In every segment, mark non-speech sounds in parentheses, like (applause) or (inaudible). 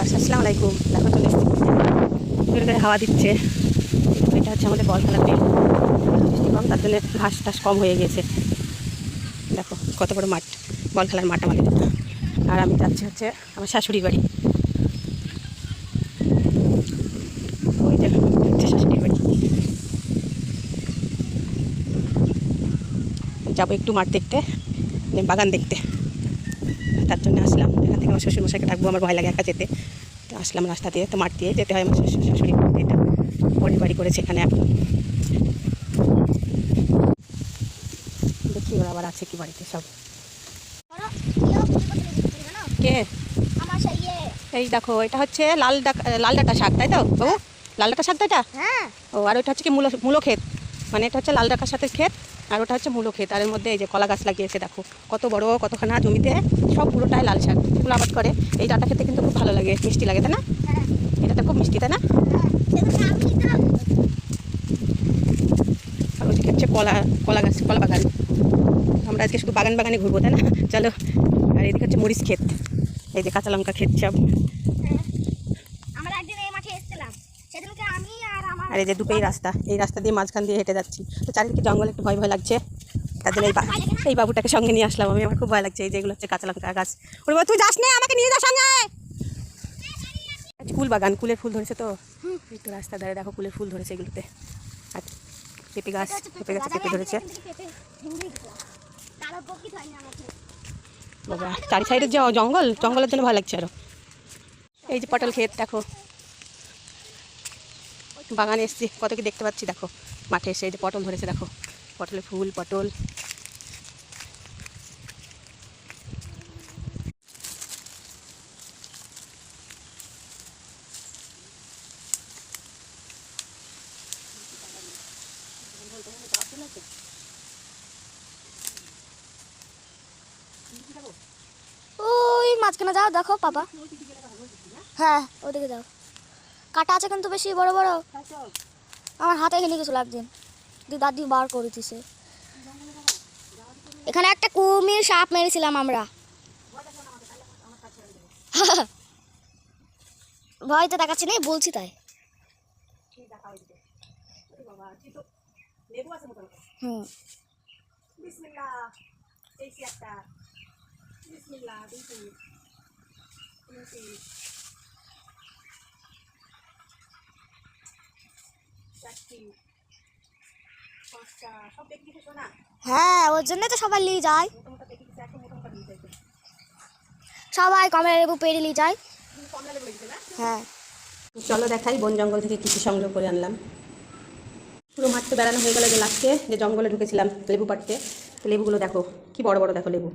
আসসালামু আলাইকুম দেখো চলে এসেছি। হাওয়া দিচ্ছে। এটা হচ্ছে আমাদের বল খেলার বৃষ্টি কম, তার জন্য ঘাস টাস কম হয়ে গেছে। দেখো কত বড় মাঠ বল খেলার মাঠ আমাদের। আর আমি যাচ্ছি হচ্ছে আমার শাশুড়ির বাড়ি। ওই বাড়ি। যাব একটু মাঠ দেখতে, বাগান দেখতে। তার জন্য আসলাম? এখান থেকে আমার শ্বশুরমশাইকে ডাকবো আমার ভয় লাগে একা যেতে। তো আসলাম রাস্তা দিয়ে তো মাঠ দিয়ে যেতে হয় আমার শ্বশুর শাশুড়ি এটা পরের বাড়ি করেছে এখানে এখন। দেখি ওরা আবার আছে কি বাড়িতে সব। কে? আমার ইয়ে। এই দেখো এটা হচ্ছে লাল ডাক- লাল ডাটা শাক তাই তো বাবু? লাল ডাটা শাক এটা? হ্যাঁ। ও আর ওইটা হচ্ছে কি মূল মূলো ক্ষেত মানে এটা হচ্ছে লাল ডাকার সাথে ক্ষেত, আর ওটা হচ্ছে মূলো ক্ষেত। আর এর মধ্যে এই যে কলা গাছ লাগিয়েছে, দেখো, কত বড়, কতখানা জমিতে, সব পুরোটাই লাল শাক। এগুলো আবাদ করে। এই ডাটা খেতে কিন্তু খুব ভালো লাগে, মিষ্টি লাগে, তাই না? এটাতে খুব মিষ্টি, তাই না? আর ওই হচ্ছে কলা কলা গাছ, কলা বাগান। আমরা আজকে শুধু বাগান বাগানে ঘুরবো, তাই না? চলো, আর এদিকে হচ্ছে মরিচ ক্ষেত। এই যে কাঁচা লঙ্কা ক্ষেত সব হ্যাঁ। আমরা একদিন এই মাঠে এসেছিলাম সেদিনকে আমি আর এই যে দুটোই রাস্তা, এই রাস্তা দিয়ে মাঝখান দিয়ে হেঁটে যাচ্ছি। তো চারিদিকে জঙ্গল একটু ভয় ভয় লাগছে, তার জন্য এই এই বাবুটাকে সঙ্গে নিয়ে আসলাম আমি, আমার খুব ভয় লাগছে। এই যেগুলো হচ্ছে কাঁচা লঙ্কা গাছ। ওর তুই যাস না, আমাকে নিয়ে যা সঙ্গে! কুল বাগান, কুলের ফুল ধরেছে তো? এই তো রাস্তা ধারে দেখো কুলের ফুল ধরেছে এগুলোতে। আর পেঁপে গাছ, পেঁপে গাছে পেঁপে ধরেছে। চারি সাইডের যে জঙ্গল, জঙ্গলের জন্য ভয় লাগছে আরও। এই যে পটল ক্ষেত, দেখো। বাগানে এসছি, কত কি দেখতে পাচ্ছি, দেখো। মাঠে এসে যে পটল ধরেছে, দেখো। পটলের ফুল, পটল। ওই মাঝখানে যাও, দেখো, পাপা। হ্যাঁ ওদিকে যাও। কাটা আছে কিন্তু বেশি, বড় বড়। আমার হাতে কিছু লাগছে দি দাদি বার করে দিছে। এখানে একটা কুমির সাপ মেরেছিলাম আমরা। (laughs) ভয় তো দেখাচ্ছি নেই, বলছি তাই। হুম। হ্যাঁ ওর জন্য তো সবাই নিয়ে যায়। সবাই কমলা লেবু পেড়ে নিয়ে যায়। হ্যাঁ। চলো দেখাই, বন জঙ্গল থেকে কিছু সংগ্রহ করে আনলাম। পুরো মাঠ তো বেড়ানো হয়ে গেল যে লাস্টে, যে জঙ্গলে ঢুকেছিলাম লেবু পাড়তে। লেবুগুলো দেখো, কি বড় বড় দেখো লেবু।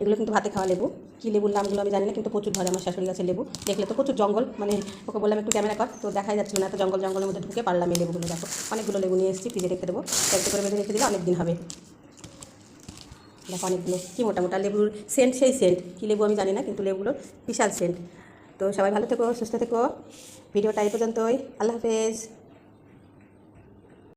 এগুলো কিন্তু ভাতে খাওয়া লেবু। কী লেবুর নামগুলো আমি জানি না, কিন্তু প্রচুর ধরে আমার শাশুড়ি গাছের লেবু। দেখলে তো প্রচুর জঙ্গল মানে ওকে বললাম একটু ক্যামেরা কর, তো দেখাই যাচ্ছিল না, এত জঙ্গল জঙ্গলের মধ্যে ঢুকে পারলাম এই লেবুগুলো, দেখো। অনেকগুলো লেবু নিয়ে এসেছি, ফ্রিজে রেখে দেবো। একটা করে বেঁধে রেখে দিলে অনেক দিন হবে। দেখো অনেকগুলো, কী মোটা মোটা লেবুর সেন্ট সেই সেন্ট কী লেবু আমি জানি না, কিন্তু লেবুগুলোর বিশাল সেন্ট তো সবাই ভালো থেকো, সুস্থ থেকো। ভিডিওটা এই পর্যন্তই। আল্লাহ হাফেজ।